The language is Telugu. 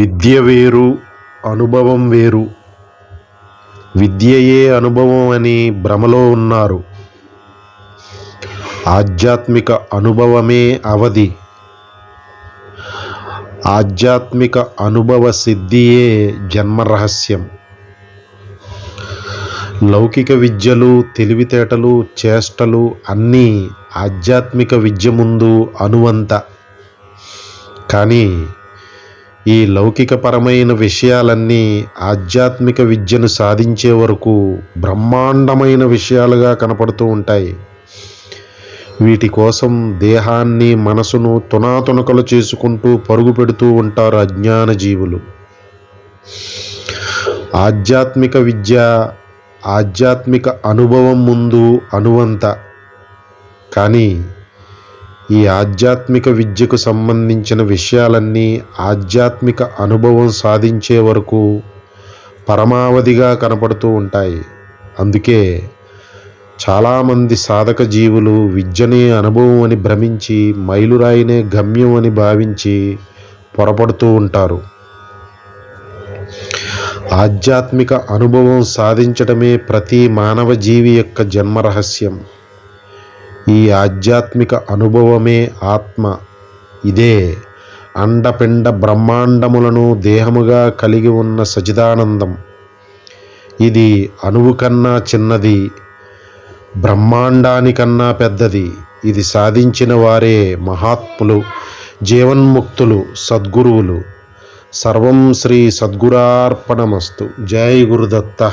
విద్య వేరు అనుభవం వేరు. విద్యయే అనుభవం అని భ్రమలో ఉన్నారు. ఆధ్యాత్మిక అనుభవమే అవధి. ఆధ్యాత్మిక అనుభవ సిద్ధియే జన్మ రహస్యం లౌకిక విద్యలు తెలివితేటలు చేష్టలు అన్నీ ఆధ్యాత్మిక విద్య ముందు అనువంత. కానీ ఈ లౌకికపరమైన విషయాలన్నీ ఆధ్యాత్మిక విద్యను సాధించే వరకు బ్రహ్మాండమైన విషయాలుగా కనపడుతూ ఉంటాయి. వీటి కోసం దేహాన్ని మనసును తునాతునకలు చేసుకుంటూ పరుగు పెడుతూ ఉంటారు అజ్ఞాన జీవులు ఆధ్యాత్మిక విద్య ఆధ్యాత్మిక అనుభవం ముందు అనువంత. కానీ ఈ ఆధ్యాత్మిక విద్యకు సంబంధించిన విషయాలన్నీ ఆధ్యాత్మిక అనుభవం సాధించే వరకు పరమావధిగా కనపడుతూ ఉంటాయి. అందుకే చాలామంది సాధక జీవులు విద్యనే అనుభవం అని భ్రమించి మైలురాయినే గమ్యం అని భావించి పొరపడుతూ ఉంటారు. ఆధ్యాత్మిక అనుభవం సాధించడమే ప్రతి మానవ జీవి యొక్క జన్మరహస్యం ఈ ఆధ్యాత్మిక అనుభవమే ఆత్మ. ఇదే అండపిండ బ్రహ్మాండములను దేహముగా కలిగి ఉన్న సచిదానందం. ఇది అణువు కన్నా చిన్నది బ్రహ్మాండానికన్నా పెద్దది. ఇది సాధించిన వారే మహాత్ములు జీవన్ముక్తులు సద్గురువులు. సర్వం శ్రీ సద్గురార్పణమస్తు. జై గురుదత్త.